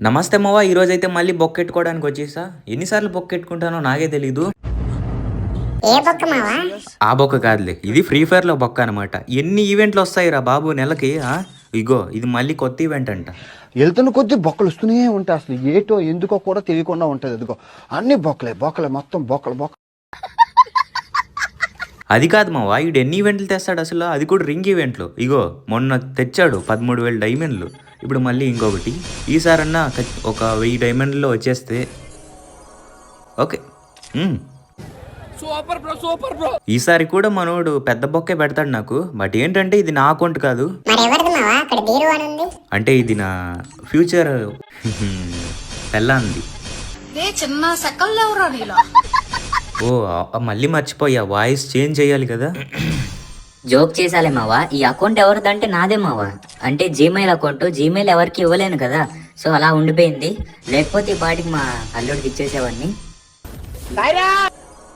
నమస్తే మావా ఈ రోజు అయితే మళ్ళీ బొక్కెట్టుకోవడానికి వచ్చేసా? ఎన్నిసార్లు బొక్కెట్టుకుంటానో నాకే తెలీదు. ఏ బొక్క మావా? ఆ బొక్క కాదులే ఇది ఫ్రీ ఫైర్లో బొక్క అనమాట ఎన్ని ఈవెంట్లు వస్తాయి రా బాబు నెలకి? ఇగో ఇది మళ్ళీ కొత్త ఈవెంట్ అంట. వెళ్తున్న కొద్దీ బొక్కలు వస్తూనే ఉంటాయి అసలు. ఏటో ఎందుకో కూడా తెలియకుండా ఉంటుంది అదిగో. అన్ని బొక్కలే బొక్కలే మొత్తం బొక్కలు బొక్క. అది కాదు మావా వీడు ఎన్ని ఈవెంట్లు తెస్తాడు అసలు? అది కూడా రింగ్ ఈవెంట్లు. ఇగో మొన్న తెచ్చాడు పదమూడు వేల డైమండ్లు. ఇప్పుడు మళ్ళీ ఇంకొకటి. ఈసారన్నా ఒక వెయ్యి డైమండ్లో వచ్చేస్తే ఓకే. మ్మ్. ఈసారి కూడా మనోడు పెద్ద బొక్కే పెడతాడు నాకు. బట్ ఏంటంటే ఇది నా అకౌంట్ కాదు. మరి ఎవరిది మావా? అక్కడ బీరు అని ఉంది. అంటే ఇది నా ఫ్యూచర్. పెళ్ళాంది చిన్న ఓ ఆ- మళ్ళీ మర్చిపోయా. వాయిస్ చేంజ్ చేయాలి కదా. జోక్ చేసాలే మావా. ఈ అకౌంట్ ఎవరిదంటే నాదే మావా. అంటే జీమెయిల్ అకౌంట్ జీమెయిల్ ఎవరికి ఇవ్వలేను కదా. సో అలా ఉండిపోయింది. లేకపోతే ఈ పాటికి మా అల్లుడికి ఇచ్చేసేవాడిని.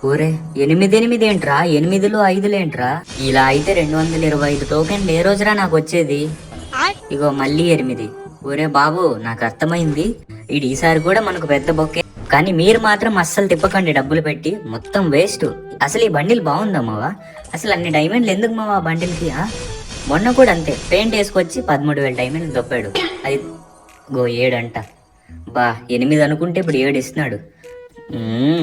ఊరే ఎనిమిది ఎనిమిది ఏంట్రా? ఎనిమిదిలో ఐదులు ఏంట్రా? ఇలా అయితే రెండు వందల ఇరవై ఐదు టోకెన్లు ఏ రోజురా నాకు వచ్చేది? ఇగో మళ్ళీ ఎనిమిది. ఊరే బాబు నాకు అర్థమైంది. ఇది ఈసారి కూడా మనకు పెద్ద బొక్కే కానీ మీరు మాత్రం అస్సలు తిప్పకండి డబ్బులు పెట్టి. మొత్తం వేస్ట్. అసలు ఈ బండిల్ బాగుందా మావా? అసలు అన్ని డైమండ్లు ఎందుకు మావా బండిల్కి మొన్న కూడా అంతే. పెయింట్ వేసుకొచ్చి పదమూడు వేల డైమండ్లు దొప్పాడు. అది గో ఏడంట. బా ఎనిమిది అనుకుంటే ఇప్పుడు ఏడు ఇస్తున్నాడు.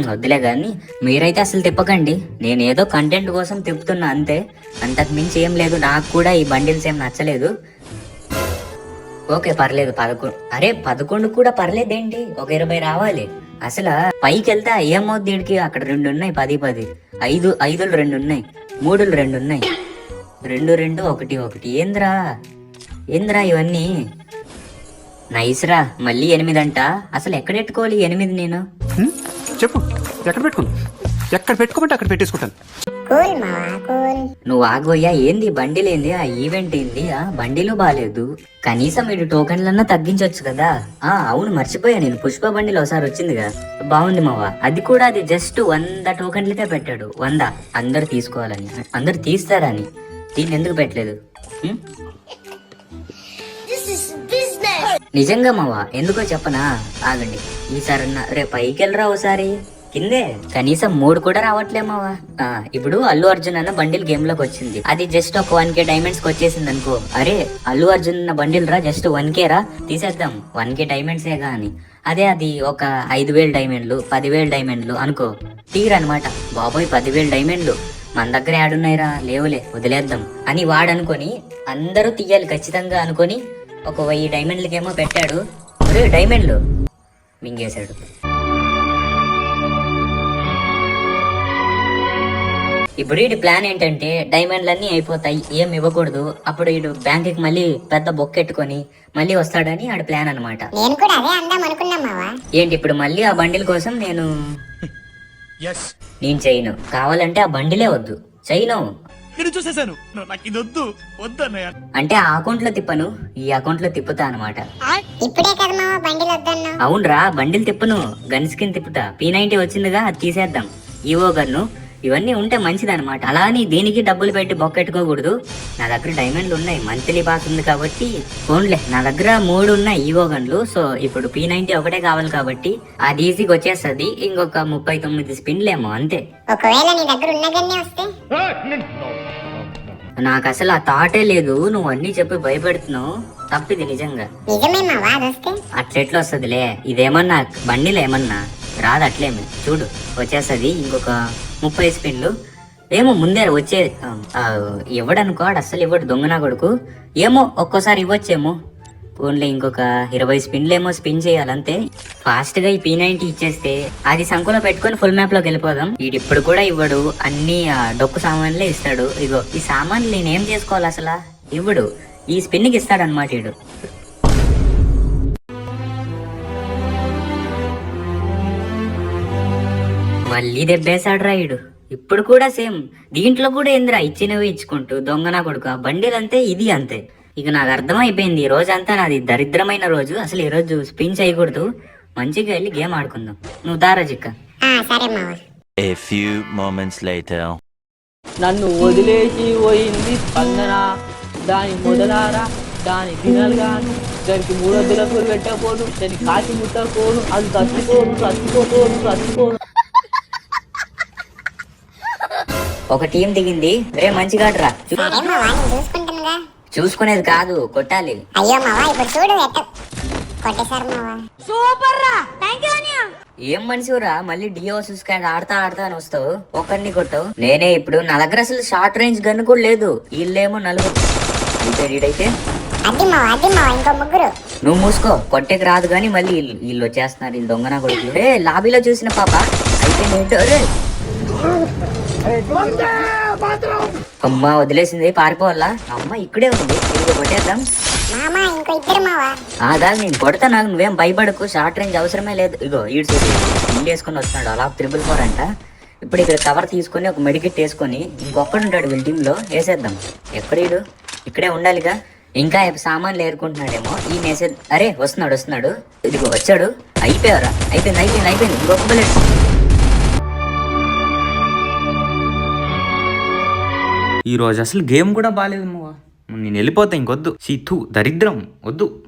వద్దులే కానీ మీరైతే అసలు తిప్పకండి. నేను ఏదో కంటెంట్ కోసం తిప్పుతున్నా అంతే. అంతకు మించి ఏం లేదు. నాకు కూడా ఈ బండిల్స్ ఏం నచ్చలేదు. ఓకే పర్లేదు పదకొండు అరే పదకొండు కూడా పర్లేదేంటి ఒక ఇరవై రావాలి. అసలు పైకి వెళ్తే ఏమవుద్ది వీడికి అక్కడ రెండు ఉన్నాయి పది పది. ఐదు ఐదులు రెండు ఉన్నాయి మూడులు రెండు ఉన్నాయి. రెండు రెండు ఒకటి ఒకటి. ఏంద్రా? ఏంద్రా ఇవన్నీ? నైస్ రా మళ్ళీ ఎనిమిది అంట. అసలు ఎక్కడ పెట్టుకోవాలి ఎనిమిది నేను? చెప్పు ఎక్కడ పెట్టుకున్నావు ఎక్కడ పెట్టుకోమంటే అక్కడ పెట్టేసుకుంటాను. కూల్ మావా కూల్ నువ్వు ఆగోయ్యా ఏంది? బండిల్ ఏంది ఆ ఈవెంట్ ఏంది? ఆ బండిలు బాగాలేదు కనీసం ఇటు టోకెన్లన్నా తగ్గించవచ్చు కదా. ఆ అవును మర్చిపోయా నేను. పుష్ప బండిలో ఒకసారి వచ్చింది కదా బాగుంది మావా. అది కూడా అది జస్ట్ వంద టోకెన్లకే పెట్టాడు. వంద. అందరు తీసుకోవాలని. అందరు తీస్తారని. దీన్ని ఎందుకు పెట్టలేదు? ఉం? నిజంగా మావా? ఎందుకో చెప్పనా? ఆగండి. ఈసారన్నా రేపు పైకి వెళ్ళరా ఒకసారి కిందే కనీసం మూడు కూడా రావట్లేమావా ఆ, ఇప్పుడు అల్లు అర్జున్ అన్న బండిల్ గేమ్లోకి వచ్చింది. అది జస్ట్ ఒక వన్ కే డైమండ్స్కి వచ్చేసింది అనుకో. అరే అల్లు అర్జున్ అన్న బండిల్ రా జస్ట్ వన్ కే రా. తీసేద్దాం. వన్ కే డైమండ్స్ ఏ అని అదే అది ఒక ఐదు వేలు డైమండ్లు పదివేలు డైమండ్లు అనుకో. తీరనమాట బాబోయ్ పదివేలు డైమండ్లు మన దగ్గర యాడున్నాయిరా? లేవులే వదిలేద్దాం. అని వాడనుకొని అందరూ తీయాలి ఖచ్చితంగా అనుకొని ఒక వెయ్యి డైమండ్లకేమో పెట్టాడు. ఒరే డైమండ్లు మింగేశాడు. ఇప్పుడు వీడి ప్లాన్ ఏంటంటే డైమండ్లన్నీ అయిపోతాయి ఏం ఇవ్వకూడదు. అప్పుడు వీడు బ్యాంకుకి మళ్ళీ పెద్ద బొక్కెట్టుకొని మళ్ళీ వస్తాడని ఆడ ప్లాన్ అన్నమాట. నేను కూడా అదే అందాం అనుకున్నా మావా. ఏంటి ఇప్పుడు మళ్ళీ ఆ బండిల్ కోసం నేను నేను చేయను. కావాలంటే ఆ బండిలే వద్దు. చేయను. నేను చూసేశాను. నాకు ఇది వద్దు. వద్దన్నయ్య అంటే ఆ అకౌంట్లో తిప్పను ఈ అకౌంట్లో తిప్పుతా అనమాట ఇప్పుడే కదా మావా బండిలు వద్దన్నా అవునరా బండిల్ తిప్పను. గన్ స్కిన్ తిప్పుతా. పీ నైన్టీ వచ్చిందిగా అది తీసేద్దాం. Evo gun. ఇవన్నీ ఉంటే మంచిదన్నమాట. అలా అని దీనికి డబ్బులు పెట్టి బొక్కెట్టుకోకూడదు. నా దగ్గర డైమండ్లు ఉన్నాయి. మంత్లీ పాస్ ఉంది కాబట్టి ఫోన్లే. నా దగ్గర మూడు ఉన్నాయి ఈవో గన్లు. సో ఇప్పుడు పీ నైన్టీ ఒకటే కావాలి కాబట్టి అది ఈజీగా వచ్చేస్తుంది. ఇంకొక ముప్పై తొమ్మిది స్పిన్లేమో అంతే. ఒకవేళ నీ దగ్గర ఉన్న గన్నే వస్తే? నాకు అసలు ఆ థాటే లేదు. నువ్వు అన్ని చెప్పి భయపెడుతున్నావు. తప్పిది నిజంగా. అట్లెట్లు వస్తుందిలే? ఇదేమన్నా బండిలో ఏమన్నా రాదు అట్లేమి చూడు వచ్చేస్తుంది ఇంకొక ముప్పై స్పిన్లు. ఏమో ముందే వచ్చే ఇవ్వడనుకోడు ఇవ్వడనుకో ఆడు అస్సలు ఇవ్వడు దొంగనా కొడుకు. ఏమో ఒక్కోసారి ఇవ్వచ్చేమో. ఓన్లీ ఇంకొక ఇరవై స్పిన్లు ఏమో స్పిన్ చేయాలంతే. ఫాస్ట్గా ఈ పీ నైన్టీ ఇచ్చేస్తే అది సంకులో పెట్టుకొని ఫుల్ మ్యాప్లోకి వెళ్ళిపోదాం. వీడు ఇప్పుడు కూడా ఇవ్వడు అన్ని ఆ, డొక్కు సామాన్లే ఇస్తాడు. ఇగో ఈ సామాన్లు నేనేం చేసుకోవాలి అసలు? ఇవ్వడు. ఈ స్పిన్కి ఇస్తాడు అనమాట వీడు. మళ్ళీ దెబ్బేశాడు రాయుడు ఇప్పుడు కూడా సేమ్. దీంట్లో కూడా ఏందిరా ఇచ్చినవి ఇచ్చుకుంటూ దొంగ నా కొడుకు. ఆ బండిలంతే ఇది అంతే. ఇక నాకు అర్థమైపోయింది ఈ రోజంతా నాది దరిద్రమైన రోజు. అసలు ఈ రోజు స్పిన్ చేయకూడదు. మంచిగా వెళ్ళి గేమ్ ఆడుకుందాం. నువ్వు దారా చిక్క. ఆ సరే మావా. A few moments later. నన్ను వదిలేసి పోయింది స్పందన. దాని మొదలారా దాని తినాలి కాను దానికి మూడు వందల కూర పెట్టకపోను దానికి కాకి ముట్టకపోను. అది చచ్చిపోను చచ్చిపోను చచ్చిపోను. ఒక టీం దిగింది. రే మంచిగా నేను చూసుకుంటానుగా చూసుకునేది కాదు కొట్టాలి. అయ్యో మావా ఇప్పుడు చూడు ఎట్ట కొట్టేశారు మావా ఏం మనిషిరా మళ్ళీ డియో చూసుకాడు ఆడతా ఆడతా అని వస్తావు? ఒకరిని కొట్టావు? నేనే ఇప్పుడు నా దగ్గర అసలు షార్ట్ రేంజ్ గన్ కూడా లేదు. వీళ్ళేమో నలుగురు. అయితే వీడైతే? అద్ది మావా అద్ది మావా ఇంకో ముగ్గురు. నువ్వు మూసుకో. కొట్టేకి రాదు కానీ మళ్ళీ వీళ్ళు వచ్చేస్తున్నారు. వీళ్ళు దొంగన కొడుకులు. రే లాబీలో చూసిన పాప. అయితే ఏంటో? రే. అమ్మ వదిలేసింది పారిపోవాలా? అమ్మ ఇక్కడే ఉంది. కొట్టేద్దాం. ఇంకో మావా? ఆగా నేను కొడతా నాకు నువ్వేం భయపడకు. షార్ట్ రేంజ్ అవసరమే లేదు. ఇగో ఈడు చూసి ఇల్లు వేసుకొని వస్తున్నాడు. అలా త్రిబుల్ ఫోర్ అంట. ఇప్పుడు ఇక్కడ కవర్ తీసుకొని ఒక మెడికెట్ వేసుకొని ఇంకొక్కడు ఉంటాడు వీళ్ళ టీంలో వేసేద్దాం. ఎక్కడీడు ఇక్కడే ఉండాలిగా. ఇంకా సామాన్లు ఏరుకుంటున్నాడేమో. ఈ మెసేజ్ అరే వస్తున్నాడు వస్తున్నాడు. ఇదిగో వచ్చాడు. అయిపోయారా అయిపోయింది అయిపోయింది అయిపోయింది. ఇంకొక బుల్లెట్ ఈ రోజు అసలు గేమ్ కూడా బాగాలేదు మావా నేను వెళ్ళిపోతా ఇంకొద్దు. సీతు దరిద్రం. వద్దు.